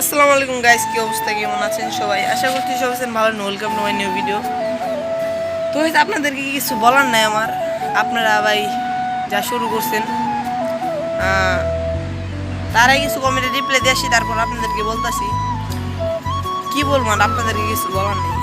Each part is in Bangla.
আসসালামু আলাইকুম গাইস কি অবস্থা, কেমন আছেন সবাই? আশা করছি সবাই আছেন ভালো welcome to my new video তো হয়তো আপনাদেরকে কিছু বলার নাই আমার। আপনারা ভাই যা শুরু করছেন তারাই কিছু কমেন্টে রিপ্লাই দিয়ে আসি, তারপর আপনাদেরকে বলতাছি। কি বলব আপনাদেরকে কিছু বলার নেই।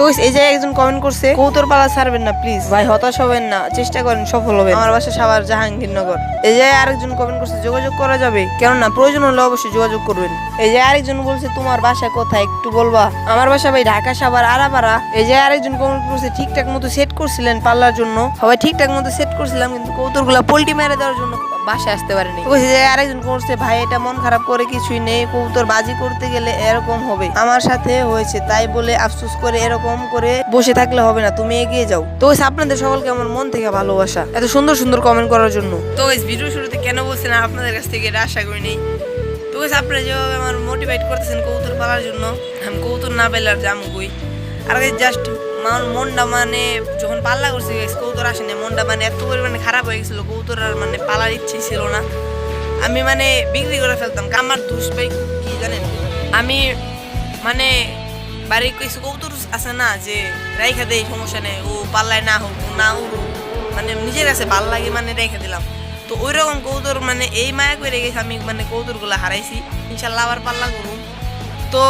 তো এই যে একজন কমেন্ট করছে কৌতর পালা ছাড়বেন না প্লিজ ভাই, হতাশ হবেন না, চেষ্টা করেন, সফল হবেন। আমার বাসা সাভার, জাহাঙ্গীরনগর। এই যে আরেকজন কমেন্ট করছে, যোগাযোগ করা যাবে? কেননা প্রয়োজন হলে অবশ্যই যোগাযোগ করবেন। এই যে আরেকজন বলছে, তোমার বাসা কোথায়? একটু বলবা? আমার বাসা ভাই ঢাকা সাভার, আরাপাড়া। এই যে আরেকজন কমেন্ট করছে, ঠিকঠাক মতো সেট করছিলেন পাল্লার জন্য? সবাই ঠিকঠাক মতো সেট করছিলাম, কিন্তু কৌতরগুলা পোল্টি মেরে দেওয়ার জন্য বাসায় আসতে পারেনি। বলছে যে আরেকজন করছে ভাই এটা মন খারাপ করে কিছুই নেই কবুতর বাজি করতে গেলে এরকম হবে। আমার সাথে হয়েছে তাই বলে আফসোস করে এরকম করে বসে থাকলে হবে না তুমি এগিয়ে যাও। তো আপনাদের সকলকে আমার মন থেকে ভালোবাসা এত সুন্দর সুন্দর কমেন্ট করার জন্য। তো ভিডিও শুরুতে কেন বলছেন আপনাদের কাছ থেকে এটা আশা করি নেই তো আপনারা যেভাবে আমার মোটিভেট করতেছেন কবুতর পালার জন্য আমি কবুতর না পেলে আর যাব কই আর জাস্ট মনটা মানে যখন পাল্লা করছে কবুতর আসেনি, মনটা মানে এত পরিমাণে খারাপ হয়ে গেছিল, কবুতর আর মানে পালার ইচ্ছে ছিল না। আমি মানে বিক্রি করে ফেলতাম আমার দুষ ভাই কি জানেন? আমি মানে বাড়ির কিছু কবুতর আছে না যে রেখে দেয় সমস্যা নেই, ও পাল্লায় না হোক না উড়ুক মানে নিজের কাছে ভালো লাগে মানে রেখে দিলাম। তো ওই রকম কৌতর মানে এই মায়া করে গেছে, আমি মানে কৌতরগুলো হারাইছি, ইনশাল্লাহ আবার পাল্লা করুন তো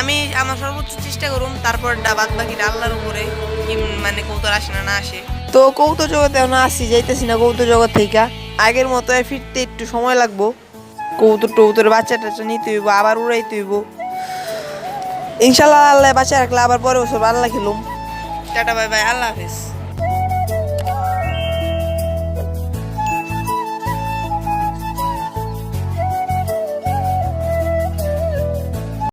আমি আমার সর্বোচ্চ চেষ্টা করুম তারপর বাদ বাকিটা আল্লাহর উপরে কি মানে কৌতর আসে না না আসে। তো কৌত জগতে এখন আসি যাইতেছি না কৌত জগৎ থেকে। আগের মতো ফিরতে একটু সময় লাগবো। কৌতর টৌতর বাচ্চা টাচ্চা নিতে হইব আবার উড়াইতে হইব। ইনশাল্লাহ আল্লাহ বাচ্চা রাখলে আবার পরে বছর আল্লাহ খেলুম। টাটা বাই বাই আল্লাহ হাফিজ।